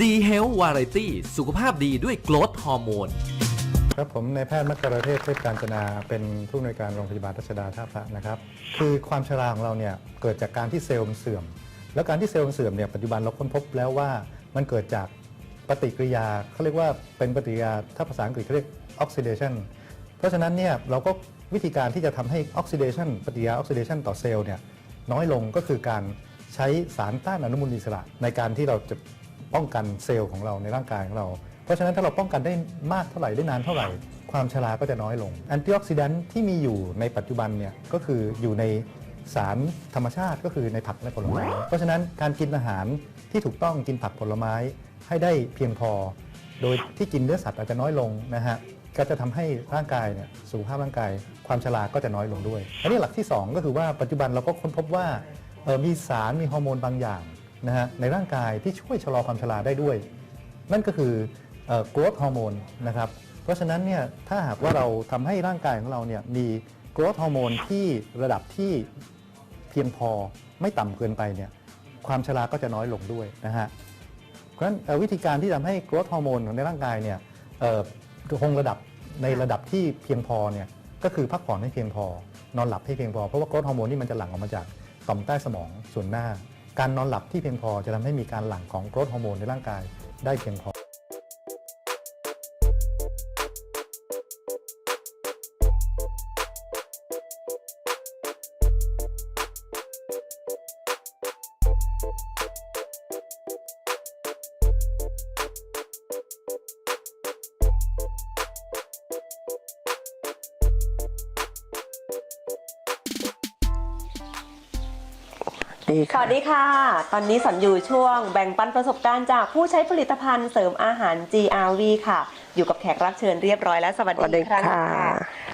D Health Variety สุขภาพดีด้วยโกรทฮอร์โมน ครับผมนายแพทย์มัคคารเทพเทพการจนาเป็นผู้อำนวยการโรงพยาบาลรัชดาท่าพระนะครับ คือความชราของเราเนี่ยเกิดจากการที่เซลล์มันเสื่อม แล้วการที่เซลล์มันเสื่อมเนี่ยปัจจุบันเราค้นพบแล้วว่ามันเกิดจากปฏิกิริยาเขาเรียกว่าเป็นปฏิกิริยาถ้าภาษาอังกฤษเขาเรียก oxidation เพราะฉะนั้นเนี่ยเราก็วิธีการที่จะทำให้ oxidation ปฏิกิริยา oxidation ต่อเซลล์เนี่ยน้อยลงก็คือการใช้สารต้านอนุมูลอิสระในการที่เราจะ ป้องกันเซลล์ของเราในร่างกายของเรา เพราะฉะนั้นถ้าเราป้องกันได้มากเท่าไหร่ได้นานเท่าไหร่ ความชราก็จะน้อยลงแอนตี้ออกซิแดนท์ที่มีอยู่ในปัจจุบันเนี่ยก็คืออยู่ในสารธรรมชาติก็คือในผักและผลไม้เพราะฉะนั้นการกินอาหารที่ถูกต้องกินผักผลไม้ให้ได้เพียงพอ โดยที่กินเนื้อสัตว์อาจจะน้อยลงนะฮะก็จะทำให้ร่างกายเนี่ยสุขภาพร่างกาย ความชราก็จะน้อยลงด้วยอันนี้หลักที่ 2 ก็คือว่าปัจจุบันเราก็ค้นพบว่าออมีสารมีฮอร์โมนบางอย่าง นะฮะในร่างกายที่ช่วยชะลอความชราได้ด้วย นั่นก็คือเอ่อ growth hormone นะครับ เพราะฉะนั้นเนี่ยถ้าหากว่าเราทำให้ร่างกายของเราเนี่ยมี growth hormone ที่ระดับที่เพียงพอไม่ต่ำเกินไปเนี่ยความชราก็จะน้อยลงด้วยนะฮะ เพราะฉะนั้นเอ่อวิธีการที่ทำให้ growth hormone ของในร่างกายเนี่ยเอ่อคงระดับในระดับที่เพียงพอเนี่ยก็คือพักผ่อนให้เพียงพอ นอนหลับให้เพียงพอ เพราะว่า growth hormone นี่มันจะหลั่งออกมาจากต่อมใต้สมองส่วนหน้า การนอนหลับที่เพียงพอจะทำให้มีการหลั่งของโกรทฮอร์โมนในร่างกายได้เพียงพอ ดีสค่ะวัสดีค่ะ ตอนนี้สันอยู่ช่วงแบ่งปันประสบการณ์จากผู้ใช้ผลิตภัณฑ์เสริมอาหาร GRV ค่ะ อยู่กับแขกรับเชิญเรียบร้อยแล้วสวัสสวัสดีดีอีกครั้งค่ะค่ะ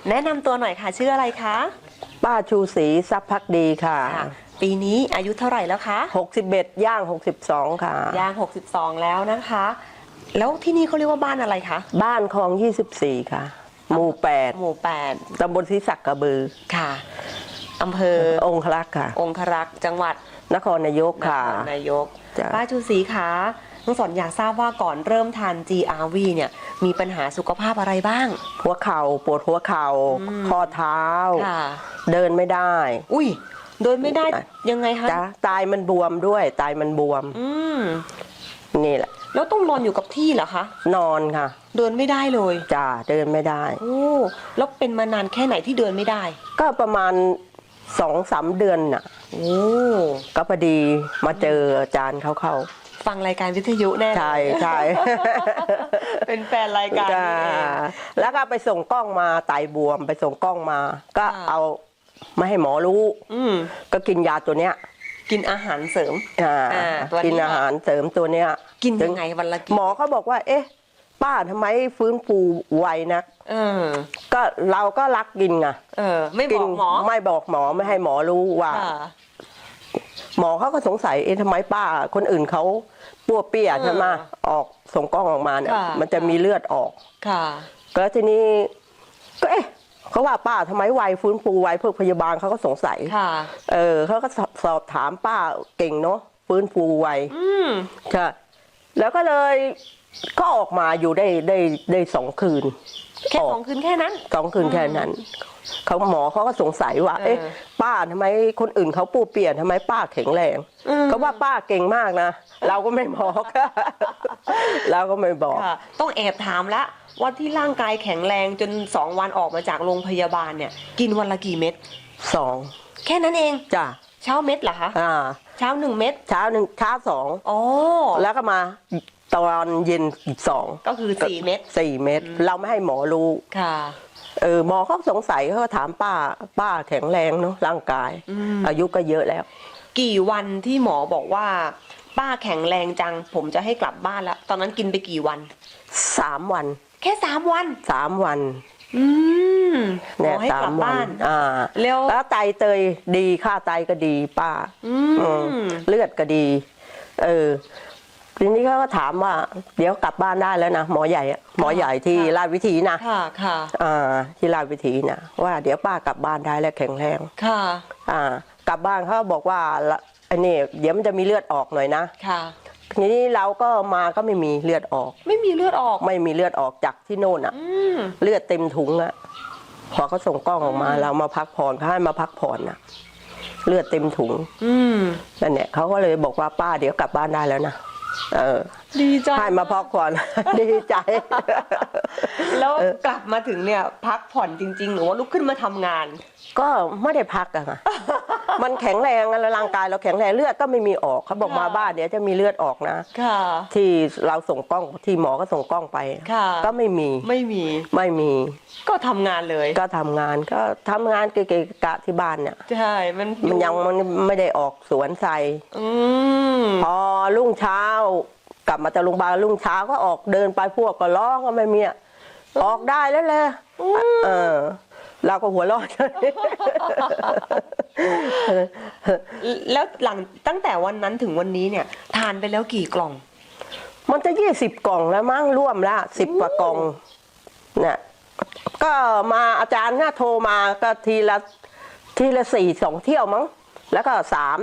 แนะนำตัวหน่อยค่ะชื่ออะไรคะป้าชูศรีทรัพย์พักดีค่ะ ค่ะ ปีนี้อายุเท่าไหร่แล้วคะ61 ย่าง 62 ค่ะ ย่าง 62 แล้วนะคะ แล้วที่นี่เขาเรียกว่าบ้านอะไรคะบ้านคลอง 24 ค่ะ หมู่ หมู่8ตำบลศรีสักกระบือ 8 ค่ะ อำเภอองคลักษ์ค่ะ องครักษ์จังหวัดนครนายกนค่ะ ครนายกจ้ะ ป้าชูศรีคะน้องสอนอยากทราบว่าก่อนเริ่มทาน GRV เนี่ยมีปัญหาสุขภาพอะไรบ้าง หัวเข่าปวดหัวเข่าอืม ข้อเท้า ค่ะ เดินไม่ได้ อุ้ยโดยไม่ได้จ้ะยังไงคะจ้ะตายมันบวมด้วยตายมันบวม อืมนี่แหละ แล้วต้องนอนอยู่กับที่เหรอคะนอนค่ะเดินไม่ได้เลยจ้าเดินไม่ได้ โอ้แล้วเป็นมานานแค่ไหนที่เดินไม่ได้ ก็ประมาณ สองสามเดือนน่ะ โอ้ก็พอดีมาเจออาจารย์เขาเข้าฟังรายการวิทยุแน่เลยใช่ใช่ เป็นแฟนรายการจ้านี่เอง แล้วก็ไปส่งกล้องมาไตบวมไปส่งกล้องมา ก็ค่ะเอาไม่ให้หมอรู้ อืมก็กินยาตัวเนี้ยกินอาหารเสริม อ่าอ่าตัวนี้ กินอาหารเสริมตัวเนี้ยกินยังไงวันละกี่หมอเขาบอกว่า เอ๊ะ ป้าทำไมฟื้นฟูไวนัก เออ ก็เราก็รักกินไงเออ ไม่บกิอกหมอไม่บอกหมอไม่ให้หมอรู้ว่า ค่ะ หมอเขาก็สงสัยเอ๊ะทำไมป้า คนอื่นเขาปัวเปี้ยใช่ไหมเออออกส่งกล้องออกมาเนี่ย ค่ะ มันจะมีเลือดออก ค่ะ ก็ทีนี้ก็เอ๊ะเขาว่าป้าทำไมไวฟื้นฟูไวพวกพยาบาลเขาก็สงสัย ค่ะ เออเขาก็สอบสอบถามป้าเก่งเนาะฟื้นฟูไวอืมใช่ แล้วก็เลยก็ออกมาอยู่ได้ได้ได้สองคืน แค่อสออกงคืนแค่นั้น สองคืนแค่นั้น เขาหมอเขาก็สงสัยว่า เออเอ๊ะป้าทำไมคนอื่นเขาปูเปลี่ยนทำไมป้าแข็งแรงอืมก็ว่าป้าเก่งมากนะ เราก็ไม่บอก เราก็ไม่บอก ค่ะต้องแอบถามละว่าที่ร่างกายแข็งแรงจนสองวันออกมาจากโรงพยาบาลเนี่ย กินวันละกี่เม็ด สองแค่นั้นเองจ้ะเช้าเม็ดเหรอคะ อ่า เช้าหนึ่งเม็ดเช้าหนึ่งเช้าสองอ๋อ แล้วก็มาตอนเย็นอีกสองก็คือสี่เม็ด สี่เม็ดเราไม่ให้หมอรู้ค่ะ เออหมอเขาสงสัยเขาก็ถามป้า ป้าแข็งแรงเนาะร่างกาย อืม อายุก็เยอะแล้ว กี่วันที่หมอบอกว่า ป้าแข็งแรงจัง ผมจะให้กลับบ้านแล้วตอนนั้นกินไปกี่วัน สามวัน แค่สามวัน สามวัน อืมหมเนี่อยให้สากลัมบวับ้านอ่าแล้วแล้วไตเตยดีค่าไตก็ดีป้า อือืมมเลือดก็ดี เออ ทีนี้เขาก็ถามว่า เดี๋ยวกลับบ้านได้แล้วนะ หมอใหญ่อะหมอใหญ่ที่ราชวิถีนะค่ะค่ะอ่าที่ราชวิถีนะว่าเดี๋ยวป้ากลับบ้านได้แล้วแข็งแรง ค่ะอ่า กลับบ้านเขาบอกว่าละไอ้นี่เดี๋ยวมันจะมีเลือดออกหน่อยนะ ค่ะ ทีนี้เราก็มาก็ไม่มีเลือดออก ไม่มีเลือดออก ไม่มีเลือดออกจากที่โน่นอะอืมเลือดเต็มถุงอะพอเขาส่งกล้องออกมา เรามาพักผ่อนเขาให้มาพักผ่อนอะเลือดเต็มถุงอืมนั่นเนี่ยเขาก็เลยบอกว่าป้าเดี๋ยวกลับบ้านได้แล้วนะเออดีจังให้มาพักผ่อน ดีใจ แล้วกลับมาถึงเนี่ยพักผ่อนจริง ๆ หรือว่าลุกขึ้นมาทำงาน ก็ไม่ได้พักอะค่ะ มันแข็งแรงอะแล้วร่างกายเราแข็งแรงเลือดก็ไม่มีออกเขาบอกค่ะมาบ้านเดี๋ยวจะมีเลือดออกนะ ค่ะ ที่เราส่งกล้องที่หมอก็ส่งกล้องไป ค่ะ ก็ไม่มีไม่มีไม่มีก็ทำงานเลยก็ทำงานก็ทำงานเกะๆกะที่บ้านเนี่ยใช่มันมันยังมันไม่ได้ออกสวนใส่อืมพอรุ่งเช้ากลับมาจากโรงพยาบาลรุ่งเช้าก็ออกเดินไปพวกก็ร้องก็ไม่มีอะ ออกได้แล้วเลยเออ เราก็หัวเรอด แล้วหลังตั้งแต่วันนั้นถึงวันนี้เนี่ย ทานไปแล้วกี่กล่อง มันจะยี่สิบกล่องแล้วมั้งร่วมแล้วสิบกว่ากล่องเนี่ยก็มาอาจารย์เนี่ยโทรมาก็ทีละทีละสี่สองเที่ยวมั้ง แล้วก็สาม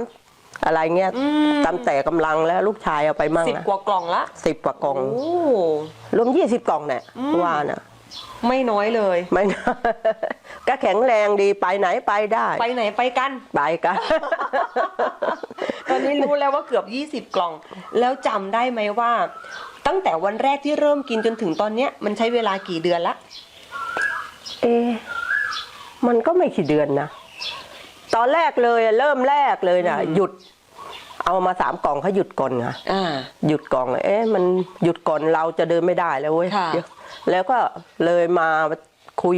อะไรเงี้ยอืมตามแต่กำลังแล้วลูกชายเอาไปมั่งสิบนะกว่ากล่องละสิบกว่ากล่องโอ้รวมยี่สิบกล่องเนี่ยอืมว่าน่ะไม่น้อยเลย ไม่ก็แข็งแรงดีไปไหนไปได้ไปไหนไปกัน ไปกัน ตอนนี้รู้แล้วว่าเกือบ 20 กล่อง แล้วจำได้ไหมว่า ตั้งแต่วันแรกที่เริ่มกินจนถึงตอนเนี้ยมันใช้เวลากี่เดือนละ เอะมันก็ไม่กี่เดือนนะ ตอนแรกเลยอะเริ่มแรกเลยนะอืมหยุด เอามาสามกล่องเขาหยุดก่อนนะอ่า หยุดกล่อง เอ๊ะมันหยุดก่อนเราจะเดินไม่ได้แล้วเว้ยค่ะเดี๋ยวแล้วก็เลยมาคุย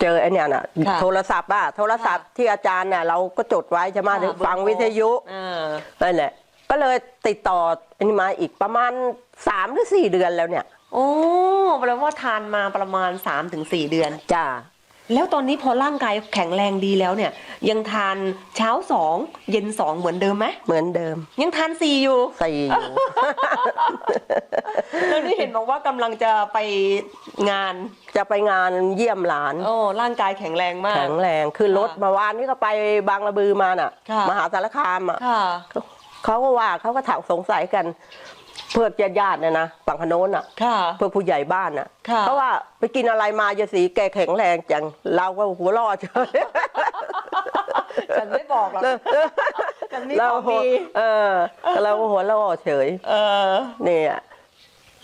เจอไอ้เนี่ยน่ะ ค่ะโทรศัพท์อะโทรศัพท์ที่อาจารย์น่ะเราก็จดไว้ใช่ไหมค่ะ ฟังวิทยุอ่านั่นแหละก็เลยติดต่ออันนี้มาอีกประมาณสามหรือสี่เดือนแล้วเนี่ย โอ้แปลว่าทานมาประมาณ 3-4 เดือน จ้า แล้วตอนนี้พอร่างกายแข็งแรงดีแล้วเนี่ย ยังทานเช้าสองเย็นสองเหมือนเดิมไหมเหมือนเดิม ยังทานสี่อยู่สี่อยู่ แล้วนี่เห็นบอกว่ากำลังจะไปงานจะไปงานเยี่ยมหลาน โอ้ร่างกายแข็งแรงมาก แข็งแรงขึ้นรถค่ะเมาวานนี้ก็ไปบางระบือมาน่ะ ค่ะ มหาสารคามอะค่ะ เขาเขาก็ว่าเขาก็ถามสงสัยกัน เพื่อญาติญาติๆเนี่ยนะฝั่งพโน้นอะ ค่ะ เพื่อผู้ใหญ่บ้านอะค่ะเขาว่าไปกินอะไรมาจะสีแกแข็งแรงจังเราก็หัวเรอดเฉยฉันไม่บอกหรอกฉันไม่เราบอกหัวมีเออเราก็หัวเรอดเฉย เออ เนี่ย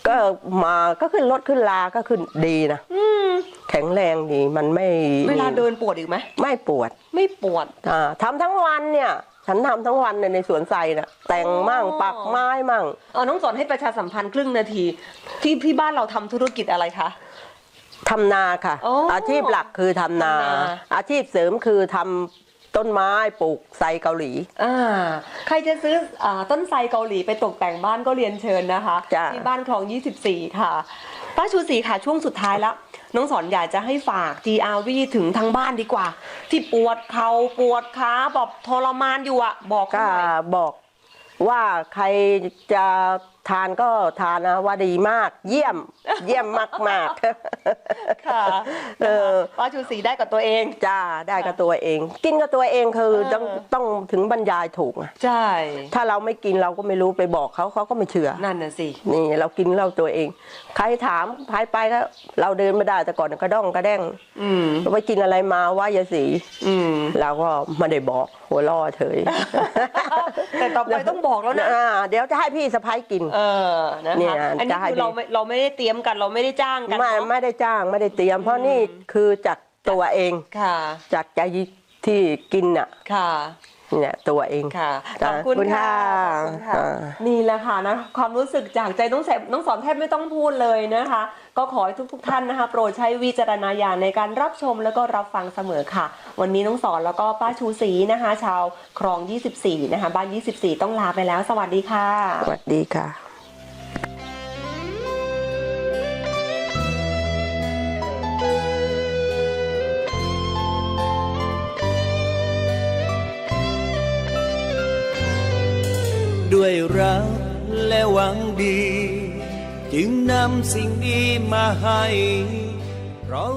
ก็มาก็ขึ้นรถขึ้นลาก็ขึ้นดีนะอืมแข็งแรงดีมันไม่เวลาเดินปวดอีกไหมไม่ปวดไม่ปวด อ่าทำทั้งวันเนี่ย ฉันทำทั้งวันเนี่ยในสวนไทรน่ะ แต่งมั่งอ๋อ ปักไม้มั่ง เออน้องสอนให้ประชาสัมพันธ์ครึ่งนาที ที่ที่บ้านเราทำธุรกิจอะไรคะ ทำนาค่ะอ๋ออชีพหลักคือทำนา ทำนา อาชีพเสริมคือทำต้นไม้ปลูกไทรเกาหลี อ่าใครจะซื้ออาต้นไทรเกาหลีไปตกแต่งบ้านก็เรียนเชิญนะคะ จ้ะ ที่บ้านคลอง 24 ค่ะ ป้าชูศรีค่ะช่วงสุดท้ายแล้วน้องสอนอยากจะให้ฝาก GRV ถึงทางบ้านดีกว่า ที่ปวดเขา่าปวดขาแบบทรมานอยู่อะบอกก็หน่อยบอก ว่าใครจะทานก็ทานนะว่าดีมาก เยี่ยม เยี่ยมมากมากๆค่ะเออป้าชูศรีได้กับตัวเองจ้าได้กับตัวเอง กินกับตัวเองคือเออต้องต้องถึงบรรยายถูกอะใช่ ถ้าเราไม่กินเราก็ไม่รู้ไปบอกเขาเขาก็ไม่เชื่อนั่นน่ะสินี่เรากินเราตัวเอง ใครถามใครไปก็เราเดินไม่ได้แต่ก่อนกระด้องกระแด้งอืมไปกินอะไรมาว่ายาสี อืมเราก็ไม่ได้บอกหัวล่อเฉย แต่ต่อไปต้องบอกแล้วนะอ่าเดี๋ยวจะให้พี่สะพ้ายกิน เออ นะเนี่คะยอันนี้จะให้คือเราไม่เราไม่ได้เตรียมกันเราไม่ได้จ้างกันไม่เนอะไม่ได้จ้างไม่ได้เตรียม เพราะนี่คือจากตัวเองค่ะ จากใจที่กินน่ะ ค่ะ เนี่ยตัวเองค่ะขจ้ะอบคุณขอบคุณค่ะค่ะขอบคุณค่ะอ่านี่แหละค่ะนะความรู้สึกจากใจน้องแสบน้องสอนแทบไม่ต้องพูดเลยนะคะ ก็ขอให้ทุกๆท่านนะคะ โปรดใช้วิจารณญาณในการรับชมแล้วก็รับฟังเสมอค่ะ วันนี้น้องสอนแล้วก็ป้าชูศรีนะคะ ชาวคลอง 24 นะคะ บ้าน 24 ต้องลาไปแล้ว สวัสดีค่ะ สวัสดีค่ะ ด้วยรักและหวังดี จึงนำสิ่งดีมาให้เพราะ